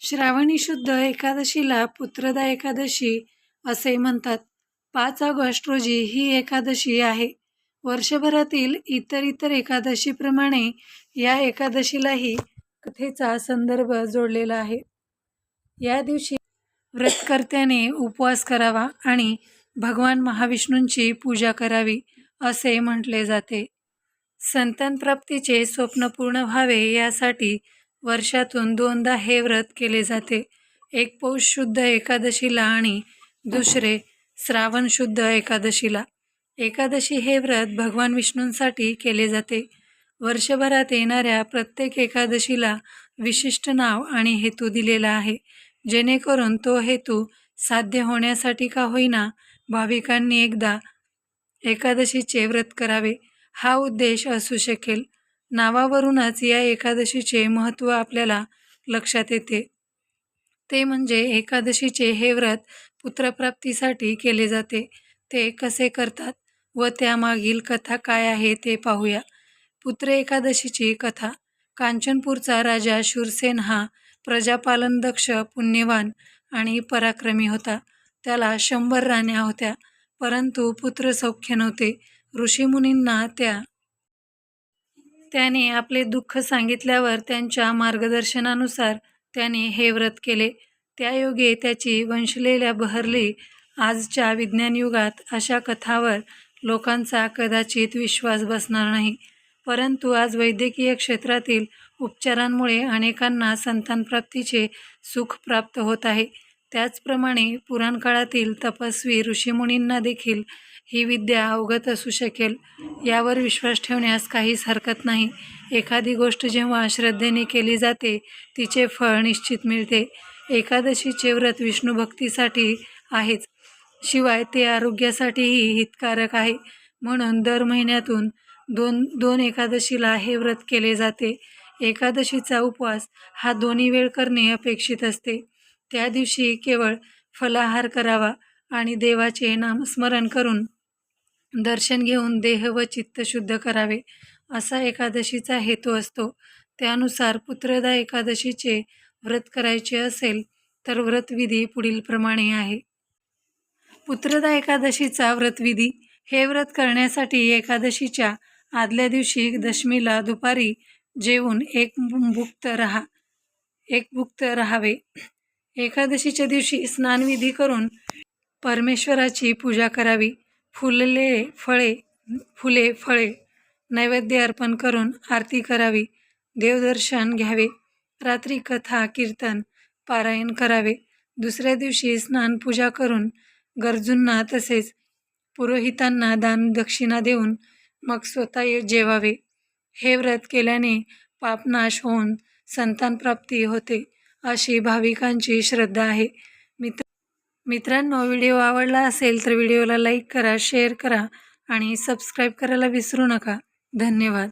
श्रावणी शुद्ध एकादशीला पुत्रदा एकादशी असे म्हणतात. पाच ऑगस्ट रोजी ही एकादशी आहे. वर्षभरातील इतर इतर एकादशीप्रमाणे या एकादशीलाही कथेचा संदर्भ जोडलेला आहे. या दिवशी व्रतकर्त्याने उपवास करावा आणि भगवान महाविष्णूंची पूजा करावी असे म्हटले जाते. संतान प्राप्तीचे स्वप्न पूर्ण व्हावे यासाठी वर्षातून दोनदा हे व्रत केले जाते. एक पौष शुद्ध एकादशीला आणि दुसरे श्रावण शुद्ध एकादशीला. एकादशी हे व्रत भगवान विष्णूंसाठी केले जाते. वर्षभरात येणाऱ्या प्रत्येक एकादशीला विशिष्ट नाव आणि हेतू दिलेला आहे. जेणेकरून तो हेतू साध्य होण्यासाठी का होईना भाविकांनी एकदा एकादशीचे व्रत करावे. हा उद्देश असू शकेल. नावावरूनच या एकादशीचे महत्त्व आपल्याला लक्षात येते. ते म्हणजे एकादशीचे हे व्रत पुत्रप्राप्तीसाठी केले जाते. ते कसे करतात व त्यामागील कथा काय आहे ते पाहूया. पुत्र एकादशीची कथा. कांचनपूरचा राजा शूरसेन हा प्रजापालन दक्ष पुण्यवान आणि पराक्रमी होता. त्याला शंभर राण्या होत्या परंतु पुत्र सौख्य नव्हते. ऋषीमुनींना त्या त्याने आपले दुःख सांगितल्यावर त्यांच्या मार्गदर्शनानुसार त्याने हे व्रत केले. त्यायोगे त्याची वंशलेल्या बहरली. आजच्या विज्ञान युगात अशा कथावर लोकांचा कदाचित विश्वास बसणार नाही. परंतु आज वैद्यकीय क्षेत्रातील उपचारांमुळे अनेकांना संतानप्राप्तीचे सुख प्राप्त होत आहे. त्याचप्रमाणे पुराणकाळातील तपस्वी ऋषीमुनींना देखील ही विद्या अवगत असू शकेल. यावर विश्वास ठेवण्यास काहीच हरकत नाही. एखादी गोष्ट जेव्हा श्रद्धेने केली जाते तिचे फळ निश्चित मिळते. एकादशीचे व्रत विष्णू भक्तीसाठी आहेच. शिवाय ते आरोग्यासाठीही हितकारक आहे. म्हणून दर महिन्यातून दोन दोन एकादशीला हे व्रत केले जाते. एकादशीचा उपवास हा दोन्ही वेळ करणे अपेक्षित असते. त्या दिवशी केवळ फलाहार करावा आणि देवाचे नामस्मरण करून दर्शन घेऊन देह व चित्त शुद्ध करावे असा एकादशीचा हेतू असतो. त्यानुसार पुत्रदा एकादशीचे व्रत करायचे असेल तर व्रतविधी पुढीलप्रमाणे आहे. पुत्रदा एकादशीचा व्रतविधी हे व्रत करण्यासाठी एकादशीच्या आदल्या दिवशी दशमीला दुपारी जेवून एक भुक्त राहा एक भुक्त राहावे. एकादशीच्या दिवशी स्नानविधी करून परमेश्वराची पूजा करावी. फुलले फळे फुले फळे नैवेद्य अर्पण करून आरती करावी. देवदर्शन घ्यावे. रात्री कथा कीर्तन पारायण करावे. दुसऱ्या दिवशी स्नान पूजा करून गरजूंना तसेच पुरोहितांना दान दक्षिणा देऊन मग स्वतः जेवावे. हे व्रत केल्याने पापनाश होऊन संतानप्राप्ती होते. अशी भाविकांची श्रद्धा आहे. मित्र मित्रांनो व्हिडिओ आवडला असेल तर व्हिडिओला लाईक करा शेअर करा आणि सबस्क्राईब करायला विसरू नका. धन्यवाद.